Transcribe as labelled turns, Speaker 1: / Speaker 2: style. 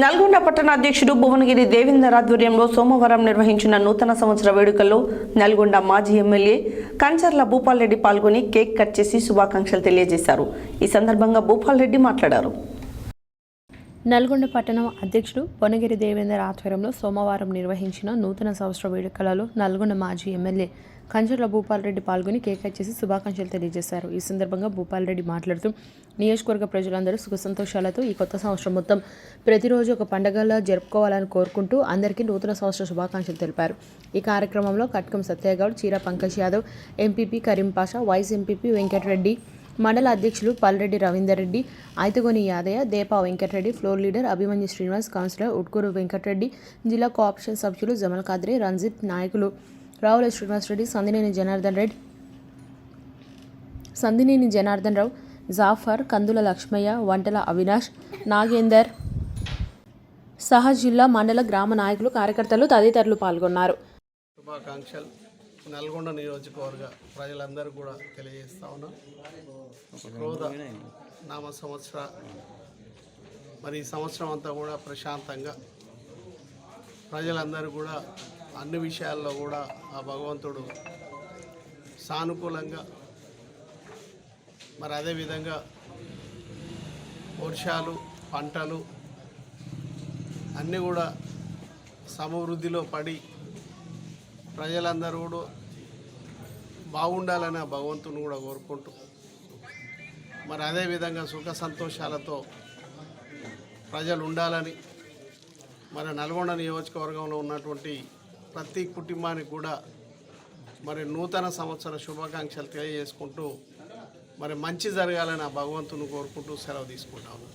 Speaker 1: నల్గొండ పట్టణ అధ్యక్షుడు భువనగిరి దేవేందర్ ఆధ్వర్యంలో సోమవారం నిర్వహించిన నూతన సంవత్సర వేడుకల్లో నల్గొండ మాజీ ఎమ్మెల్యే కంచర్ల భూపాల్ రెడ్డి పాల్గొని కేక్ కట్ చేసి శుభాకాంక్షలు తెలియజేశారు. ఈ సందర్భంగా భూపాల్ రెడ్డి మాట్లాడారు.
Speaker 2: నల్గొండ పట్టణం అధ్యక్షుడు భువనగిరి దేవేందర్ ఆధ్వర్యంలో సోమవారం నిర్వహించిన నూతన సంవత్సర వేడుకలలో నల్గొండ మాజీ ఎమ్మెల్యే కంచర్ల భూపాల్రెడ్డి పాల్గొని కేక్ కట్ చేసి శుభాకాంక్షలు తెలియజేశారు. ఈ సందర్భంగా భూపాలరెడ్డి మాట్లాడుతూ నియోజకవర్గ ప్రజలందరూ సుఖ సంతోషాలతో ఈ కొత్త సంవత్సరం మొత్తం ప్రతిరోజు ఒక పండగలా జరుపుకోవాలని కోరుకుంటూ అందరికీ నూతన సంవత్సర శుభాకాంక్షలు తెలిపారు. ఈ కార్యక్రమంలో కట్కం సత్యగౌడ్ చీర Pankaj Yadav MPP Karim Pasha vice MPP Venkatreddy మండల అధ్యక్షులు Palreddy Ravinder Reddy Aitagoni Yadaiah Depa Venkatreddy floor leader Abhimanyu Srinivas councillor Utkur Venkatreddy జిల్లా కోఆప్షన్ సభ్యులు జమల్ కాద్రి రంజిత్ నాయకులు రావుల శ్రీనివాస్ రెడ్డి సందినేని జనార్దన్ రెడ్డి సందినేని జనార్దన్ రావు జాఫర్ కందుల లక్ష్మయ్య వంటల అవినాష్ నాగేందర్ సహా జిల్లా మండల గ్రామ నాయకులు కార్యకర్తలు తదితరులు పాల్గొన్నారు.
Speaker 3: శుభాకాంక్షలు. నల్గొండ నియోజకవర్గ ప్రజలందరూ కూడా తెలియజేస్తా ఉన్నాం. క్రోధ నామ సంవత్సర మరి ఈ సంవత్సరం అంతా కూడా ప్రశాంతంగా ప్రజలందరూ కూడా అన్ని విషయాల్లో కూడా ఆ భగవంతుడు సానుకూలంగా మరి అదేవిధంగా వర్షాలు పంటలు అన్నీ కూడా సమవృద్ధిలో పడి ప్రజలందరూ కూడా బాగుండాలని ఆ భగవంతుని కూడా కోరుకుంటూ మరి అదేవిధంగా సుఖ సంతోషాలతో ప్రజలు ఉండాలని మరి నల్గొండ నియోజకవర్గంలో ఉన్నటువంటి ప్రతి కుటుంబానికి కూడా మరి నూతన సంవత్సర శుభాకాంక్షలు తెలియజేసుకుంటూ మరి మంచి జరగాలని ఆ భగవంతుని కోరుకుంటూ సెలవు తీసుకుంటాము.